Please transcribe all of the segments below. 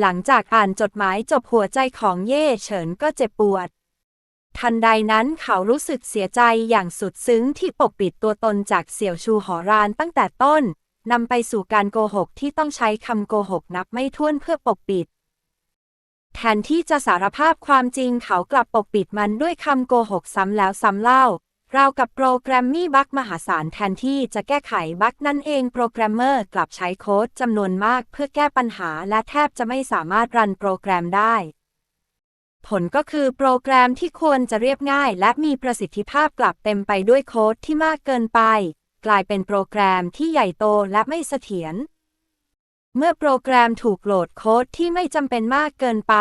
หลังจากอ่านจดหมายจบหัวใจของเย่เฉินก็เจ็บปวด ทันใดนั้นเขารู้สึกเสียใจอย่างสุดซึ้งที่ปกปิดตัวตนจากเสี่ยวชูหอรานตั้งแต่ต้นนำไปสู่การโกหกที่ต้องใช้คำโกหกนับไม่ถ้วนเพื่อปกปิด แทนที่จะสารภาพความจริงเขากลับปกปิดมันด้วยคำโกหกซ้ำแล้วซ้ำเล่า ราวกับโปรแกรมมี่บั๊กมหาศาลแทนที่จะแก้ไขบั๊กนั่นเองโปรแกรมเมอร์กลับใช้โค้ดจำนวนมากเพื่อแก้ปัญหาและแทบจะไม่สามารถรันโปรแกรมได้ ผลก็คือโปรแกรมที่ควรจะเรียบง่าย และมีประสิทธิภาพกลับเต็มไปด้วยโค้ดที่มากเกินไป กลายเป็นโปรแกรมที่ใหญ่โตและไม่เสถียรเมื่อโปรแกรมถูกโหลดโค้ดที่ไม่จำเป็นมากเกินไป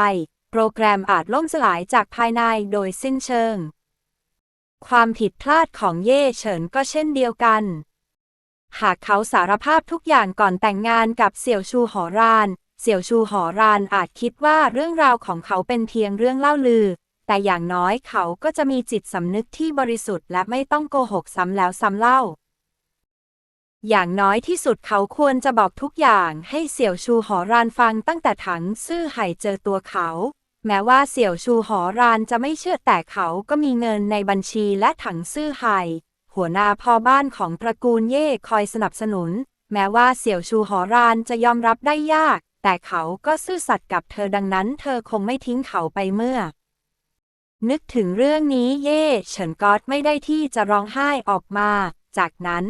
โปรแกรมอาจล่มสลายจากภายในโดยสิ้นเชิง ความผิดพลาดของเย่เฉินก็เช่นเดียวกัน หากเขาสารภาพทุกอย่างก่อนแต่งงานกับเสี่ยวชูหอราน เสี่ยวชูหอรานอาจคิดว่าเรื่องราวของเขาเป็นเพียงเรื่องเล่าลือ แต่อย่างน้อยเขาก็จะมีจิตสำนึกที่บริสุทธิ์และไม่ต้องโกหกซ้ำแล้วซ้ำเล่า อย่างน้อยที่สุดเขาควรจะบอกทุกอย่างให้เสี่ยวชูหอรานฟังตั้งแต่ถังซื่อไห่เจอตัวเขา แม้ว่าเสี่ยวชูหอรานจะไม่เชื่อแต่เขาก็มีเงินในบัญชีและถังซื่อไห่หัวหน้าพ่อบ้านของตระกูลเย่คอยสนับสนุน แม้ว่าเสี่ยวชูหอรานจะยอมรับได้ยาก แต่เขาก็ซื่อสัตย์กับเธอดังนั้น เธอคงไม่ทิ้งเขาไปเมื่อ นึกถึงเรื่องนี้เย่เฉินก๊อดไม่ได้ที่จะร้องไห้ออกมา จากนั้น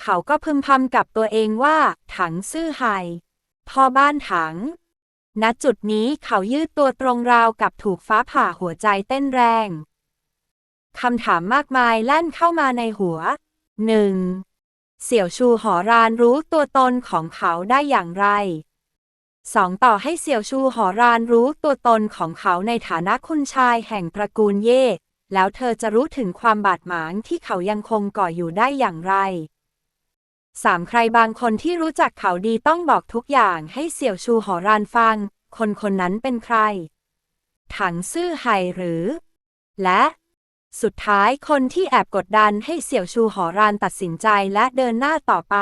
เขาก็พึมพำกับตัวเองว่า ถังซื่อไห่พ่อบ้านถัง ณจุดนี้เขายืดตัวตรงราวกับถูกฟ้าผ่าหัวใจเต้นแรง คำถามมากมายแล่นเข้ามาในหัวหนึ่งเสี่ยวชูหอรานรู้ตัวตนของเขาได้อย่างไรสองต่อให้เสี่ยวชูหอรานรู้ตัวตนของเขาในฐานะคุณชายแห่งตระกูลเย่ แล้วเธอจะรู้ถึงความบาดหมางที่เขายังคงก่ออยู่ได้อย่างไรสามใครบางคนที่รู้จักเขาดีต้องบอกทุกอย่างให้เสี่ยวชูหอรานฟัง คนคนนั้นเป็นใคร ถังซื่อไห่หรือ และ สุดท้ายคนที่แอบกดดันให้เสี่ยวชูหอรานตัดสินใจและเดินหน้าต่อไป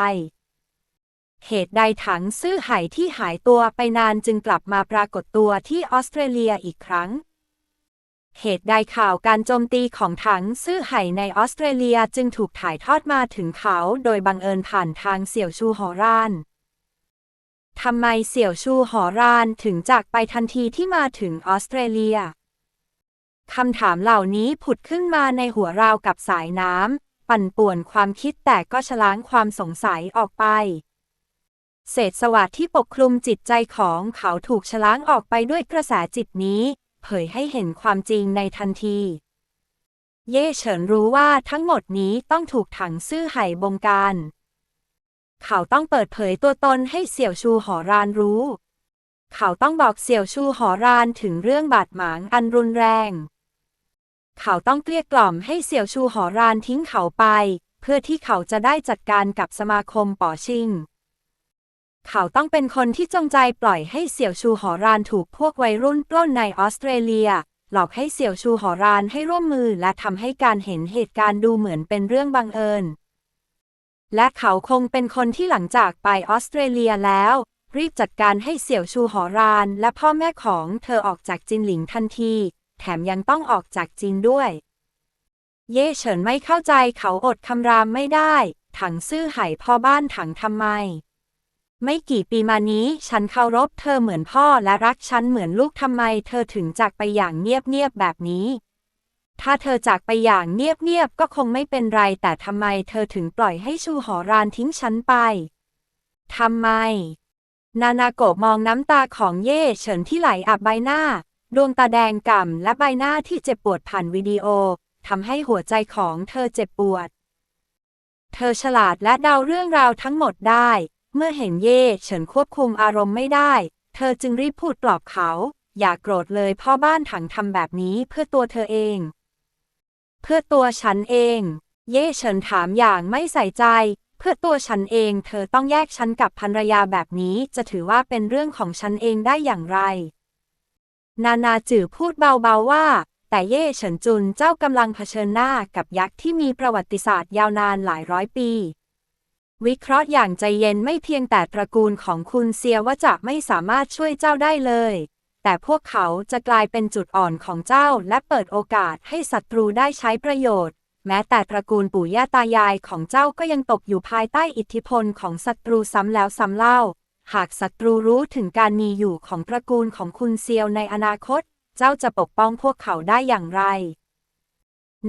เหตุใดถังซื่อไห่ที่หายตัวไปนานจึงกลับมาปรากฏตัวที่ออสเตรเลียอีกครั้ง เหตุใดข่าวการโจมตีของถังซื่อไห่ในออสเตรเลียจึงถูกถ่ายทอดมาถึงเขาโดยบังเอิญผ่านทางเสี่ยวชูหอราน ทำไมเสี่ยวชูหอรานถึงจากไปทันทีที่มาถึงออสเตรเลีย คำถามเหล่านี้ผุดขึ้นมาในหัวราวกับสายน้ำ ปั่นป่วนความคิดแต่ก็ชล้างความสงสัยออกไป เศษสวัสดที่ปกคลุมจิตใจของเขาถูกชล้างออกไปด้วยกระแสจิตนี้ เผยให้เห็นความจริงในทันที เย่เฉินรู้ว่าทั้งหมดนี้ต้องถูกถังซื่อไห่บงการ เขาต้องเปิดเผยตัวตนให้เสี่ยวชูหอรานรู้ เขาต้องบอกเสี่ยวชูหอรานถึงเรื่องบาดหมางอันรุนแรง เขาต้องเกลี้ยกล่อมให้เสี่ยวชูหอรานทิ้งเขาไป เพื่อที่เขาจะได้จัดการกับสมาคมป๋อชิง เขาต้องเป็นคนที่จงใจปล่อยให้เสี่ยวชูหอรานถูกพวกวัยรุ่นปล้นในออสเตรเลีย หลอกให้เสี่ยวชูหอรานให้ร่วมมือและทำให้การเห็นเหตุการณ์ดูเหมือนเป็นเรื่องบังเอิญ และเขาคงเป็นคนที่หลังจากไปออสเตรเลียแล้ว รีบจัดการให้เสี่ยวชูหอราน และพ่อแม่ของเธอออกจากจินหลิงทันที แถมยังต้องออกจากจีนด้วย เย่เฉินไม่เข้าใจเขาอดคำรามไม่ได้ ถังซื่อไห่พ่อบ้านถังทำไม ไม่กี่ปีมานี้ฉันเคารพเธอเหมือนพ่อและรักฉันเหมือนลูกทำไม เธอถึงจากไปอย่างเงียบๆแบบนี้ ถ้าเธอจากไปอย่างเงียบๆก็คงไม่เป็นไร แต่ทำไมเธอถึงปล่อยให้ชูหอรานทิ้งฉันไป ทำไม นานาโกะมองน้ำตาของเย่เฉินที่ไหลอาบใบหน้า ดวงตาแดงก่ำและใบหน้าที่เจ็บปวดผ่านวิดีโอทำให้หัวใจของเธอเจ็บปวด เธอฉลาดและเดาเรื่องราวทั้งหมดได้ เมื่อเห็นเย่เฉินควบคุมอารมณ์ไม่ได้ เธอจึงรีบพูดปลอบเขา อย่ากโกรธเลยพ่อบ้านถังทำแบบนี้เพื่อตัวเธอเอง เพื่อตัวฉันเอง เย่เฉินถามอย่างไม่ใส่ใจ เพื่อตัวฉันเอง เธอต้องแยกฉันกับภรรยาแบบนี้จะถือว่าเป็นเรื่องของฉันเองได้อย่างไร นานาจือพูดเบาๆว่า แต่เย่เฉินจุนเจ้ากำลังเผชิญหน้ากับยักษ์ที่มีประวัติศาสตร์ยาวนานหลายร้อยปี วิเคราะห์อย่างใจเย็นไม่เพียงแต่ตระกูลของคุณเซียว่าจะไม่สามารถช่วยเจ้าได้เลย แต่พวกเขาจะกลายเป็นจุดอ่อนของเจ้าและเปิดโอกาสให้ศัตรูได้ใช้ประโยชน์ แม้แต่ตระกูลปู่ย่าตายายของเจ้าก็ยังตกอยู่ภายใต้อิทธิพลของศัตรูซ้ำแล้วซ้ำเล่า หากศัตรูรู้ถึงการมีอยู่ของตระกูลของคุณเซียวในอนาคต เจ้าจะปกป้องพวกเขาได้อย่างไร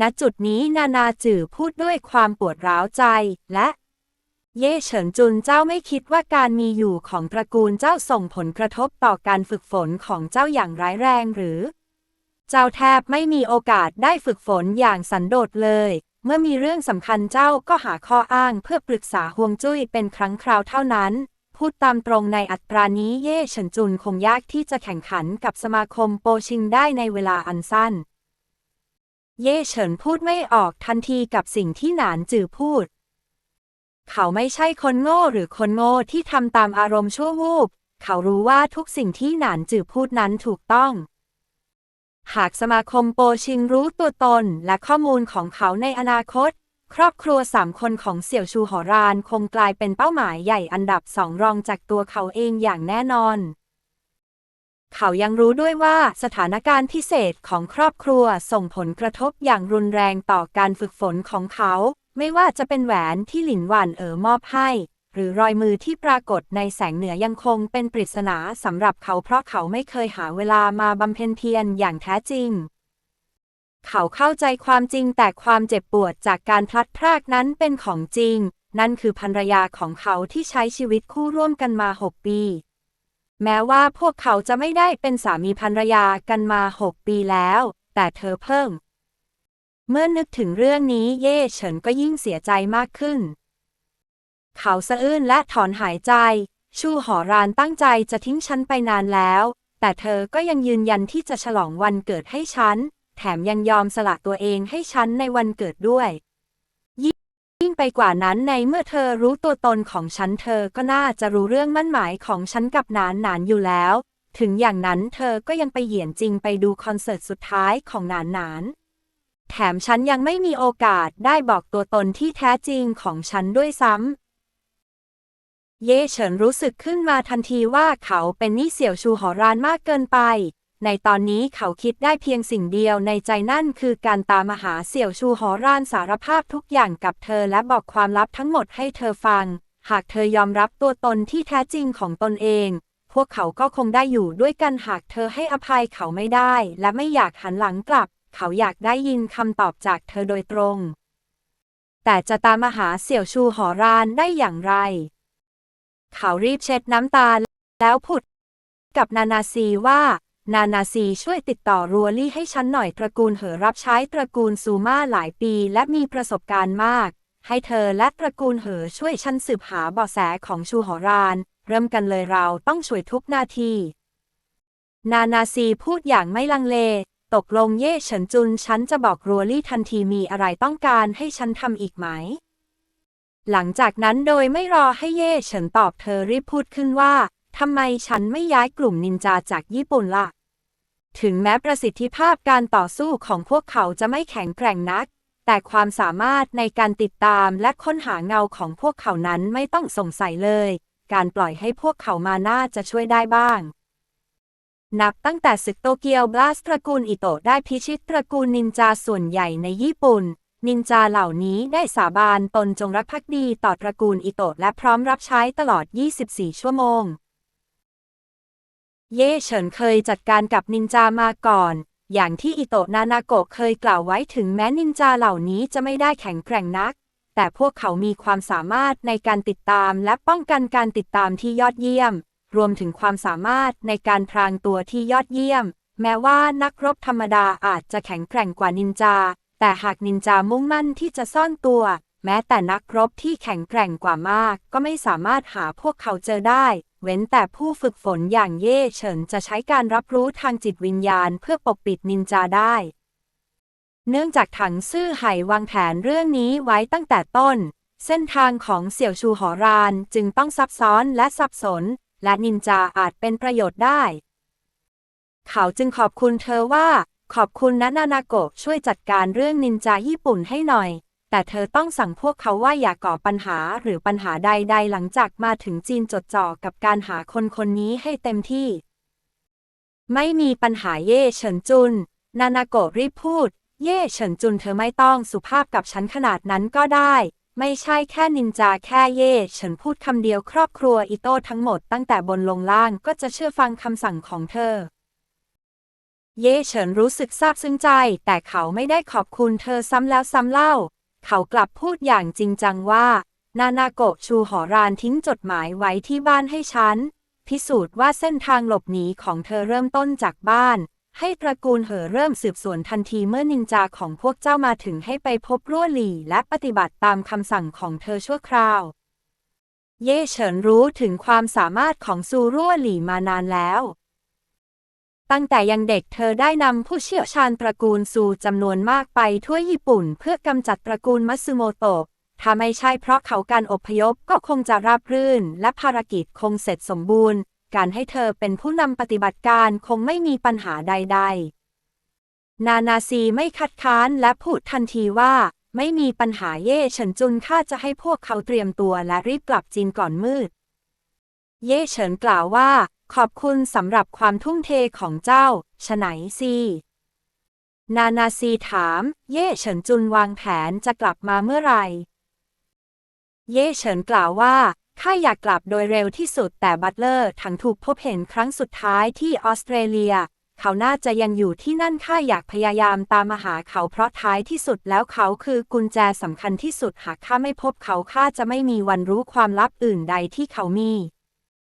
ณจุดนี้นานาจื่อพูดด้วยความปวดร้าวใจและ เย่เฉินจุนเจ้าไม่คิดว่าการมีอยู่ของตระกูลเจ้าส่งผลกระทบต่อการฝึกฝนของเจ้าอย่างร้ายแรงหรือ เจ้าแทบไม่มีโอกาสได้ฝึกฝนอย่างสันโดษเลย เมื่อมีเรื่องสำคัญเจ้าก็หาข้ออ้างเพื่อปรึกษาห่วงจุ้ยเป็นครั้งคราวเท่านั้น พูดตามตรงในอัตรานี้เย่เฉินจุนคงยากที่จะแข่งขันกับสมาคมโปชิงได้ในเวลาอันสั้น เย่เฉินพูดไม่ออกทันทีกับสิ่งที่หนานจือพูด เขาไม่ใช่คนโง่หรือคนโง่ที่ทำตามอารมณ์ชั่ววูบ เขารู้ว่าทุกสิ่งที่หนานจือพูดนั้นถูกต้อง หากสมาคมโปชิงรู้ตัวตนและข้อมูลของเขาในอนาคต ครอบครัวสามคนของเสี่ยวชูหอรานคงกลายเป็นเป้าหมายใหญ่อันดับสองรองจากตัวเขาเองอย่างแน่นอนเขายังรู้ด้วยว่าสถานการณ์พิเศษของครอบครัวส่งผลกระทบอย่างรุนแรงต่อการฝึกฝนของเขา ไม่ว่าจะเป็นแหวนที่หลินหวานเอ๋อมอบให้ หรือรอยมือที่ปรากฏในแสงเหนือยังคงเป็นปริศนาสำหรับเขาเพราะเขาไม่เคยหาเวลามาบำเพ็ญเพียรอย่างแท้จริง เขาเข้าใจความจริงแต่ความเจ็บปวดจากการพลัดพรากนั้นเป็นของจริง นั่นคือภรรยาของเขาที่ใช้ชีวิตคู่ร่วมกันมาหกปี แม้ว่าพวกเขาจะไม่ได้เป็นสามีภรรยากันมาหกปีแล้ว แต่เธอเพิ่ง เมื่อนึกถึงเรื่องนี้เย่เฉินก็ยิ่งเสียใจมากขึ้น เขาสะอื้นและถอนหายใจ ชูหอรานตั้งใจจะทิ้งฉันไปนานแล้ว แต่เธอก็ยังยืนยันที่จะฉลองวันเกิดให้ฉัน แถมยังยอมสละตัวเองให้ฉันในวันเกิดด้วย ยิ่งไปกว่านั้นในเมื่อเธอรู้ตัวตนของฉันเธอก็น่าจะรู้เรื่องมั่นหมายของฉันกับหนานหนานอยู่แล้ว ถึงอย่างนั้นเธอก็ยังไปเหยียนจริงไปดูคอนเสิร์ตสุดท้ายของหนานหนาน แถมฉันยังไม่มีโอกาสได้บอกตัวตนที่แท้จริงของฉันด้วยซ้ำ เย่เฉินรู้สึกขึ้นมาทันทีว่าเขาเป็นนี่เสี่ยวชูหอรานมากเกินไป ในตอนนี้เขาคิดได้เพียงสิ่งเดียวในใจนั่นคือการตามมาหาเสี่ยวชูหอรานสารภาพทุกอย่างกับเธอและบอกความลับทั้งหมดให้เธอฟัง หากเธอยอมรับตัวตนที่แท้จริงของตนเอง พวกเขาก็คงได้อยู่ด้วยกันหากเธอให้อภัยเขาไม่ได้ และไม่อยากหันหลังกลับ เขาอยากได้ยินคำตอบจากเธอโดยตรง แต่จะตามมาหาเสี่ยวชูหอรานได้อย่างไร เขารีบเช็ดน้ำตาแล้วพูดกับนานาซีว่า นานาซีช่วยติดต่อรัวลี่ให้ฉันหน่อยตระกูลเหอรับใช้ตระกูลซูมาหลายปีและมีประสบการณ์มาก ให้เธอและตระกูลเหอช่วยฉันสืบหาเบาะแสของชูหอราน เริ่มกันเลยเราต้องช่วยทุกนาที นานาซีพูดอย่างไม่ลังเล ตกลงเย่เฉินจุน ฉันจะบอกรัวลี่ทันทีมีอะไรต้องการให้ฉันทำอีกไหม หลังจากนั้นโดยไม่รอให้เย่เฉินตอบเธอรีบพูดขึ้นว่าทำไมฉันไม่ย้ายกลุ่มนินจาจากญี่ปุ่นล่ะ ถึงแม้ประสิทธิภาพการต่อสู้ของพวกเขาจะไม่แข็งแกร่งนัก แต่ความสามารถในการติดตามและค้นหาเงาของพวกเขานั้นไม่ต้องสงสัยเลย การปล่อยให้พวกเขามาน่าจะช่วยได้บ้าง นับตั้งแต่ศึกโตเกียวบลาสตระกูลอิโตะได้พิชิตตระกูลนินจาส่วนใหญ่ในญี่ปุ่น นินจาเหล่านี้ได้สาบานตนจงรักภักดีต่อตระกูลอิโตะและพร้อมรับใช้ตลอด 24 ชั่วโมง เย่เฉินเคยจัดการกับนินจามาก่อน อย่างที่อิโตะนานาโกะเคยกล่าวไว้ถึงแม้นินจาเหล่านี้จะไม่ได้แข็งแกร่งนัก แต่พวกเขามีความสามารถในการติดตามและป้องกันการติดตามที่ยอดเยี่ยม รวมถึงความสามารถในการพรางตัวที่ยอดเยี่ยม แม้ว่านักรบธรรมดาอาจจะแข็งแกร่งกว่านินจา แต่หากนินจามุ่งมั่นที่จะซ่อนตัว แม้แต่นักรบที่แข็งแกร่งกว่ามาก ก็ไม่สามารถหาพวกเขาเจอได้ เว้นแต่ผู้ฝึกฝนอย่างเย่เฉินจะใช้การรับรู้ทางจิตวิญญาณเพื่อปกปิดนินจาได้ เนื่องจากถังซื่อไห่วางแผนเรื่องนี้ไว้ตั้งแต่ต้นเส้นทางของเสี่ยวชูหอรานจึงต้องซับซ้อนและสับสน และนินจาอาจเป็นประโยชน์ได้ เขาจึงขอบคุณเธอว่า ขอบคุณนะนานาโกะช่วยจัดการเรื่องนินจาญี่ปุ่นให้หน่อย แต่เธอต้องสั่งพวกเขาว่าอย่าก่อปัญหาหรือปัญหาใด ๆ หลังจากมาถึงจีนจดจ่อกับการหาคนคนนี้ให้เต็มที่ ไม่มีปัญหาเย่เฉินจุน นานาโกะรีบพูด เย่เฉินจุนเธอไม่ต้องสุภาพกับฉันขนาดนั้นก็ได้ ไม่ใช่แค่นินจาแค่เย่เฉินพูดคำเดียวครอบครัวอิโต้ทั้งหมดตั้งแต่บนลงล่างก็จะเชื่อฟังคำสั่งของเธอ เย่เฉินรู้สึกซาบซึ้งใจ แต่เขาไม่ได้ขอบคุณเธอซ้ำแล้วซ้ำเล่า เขากลับพูดอย่างจริงจังว่า นานาโกะชูหอรานทิ้งจดหมายไว้ที่บ้านให้ฉัน พิสูจน์ว่าเส้นทางหลบหนีของเธอเริ่มต้นจากบ้าน ให้ตระกูลเหอเริ่มสืบสวนทันทีเมื่อนินจาของพวกเจ้ามาถึงให้ไปพบรั่วหลี่และปฏิบัติตามคำสั่งของเธอชั่วคราว เย่เฉินรู้ถึงความสามารถของซูรั่วหลี่มานานแล้ว ตั้งแต่ยังเด็กเธอได้นำผู้เชี่ยวชาญตระกูลซูจำนวนมากไปทั่วญี่ปุ่น เพื่อกำจัดตระกูลมัตสึโมโตะถ้าไม่ใช่เพราะเขาการอพยพก็คงจะราบรื่น และภารกิจคงเสร็จสมบูรณ์ การให้เธอเป็นผู้นำปฏิบัติการคงไม่มีปัญหาใด ๆ นานาซีไม่คัดค้านและพูดทันทีว่า ไม่มีปัญหาเย่เฉินจุนข้าจะให้พวกเขาเตรียมตัวและรีบกลับจีนก่อนมืด เย่เฉินกล่าวว่า ขอบคุณสำหรับความทุ่มเทของเจ้าฉไหนซีนานาซีถาม เย่เฉินจุนวางแผนจะกลับมาเมื่อไหร่ เย่เฉินกล่าวว่า ข้าอยากกลับโดยเร็วที่สุดแต่บัตเลอร์ทั้งถูกพบเห็นครั้งสุดท้ายที่ออสเตรเลีย เขาน่าจะยังอยู่ที่นั่นข้าอยากพยายามตามมาหาเขาเพราะท้ายที่สุดแล้วเขาคือกุญแจสำคัญที่สุดหากข้าไม่พบเขาข้าจะไม่มีวันรู้ความลับอื่นใดที่เขามี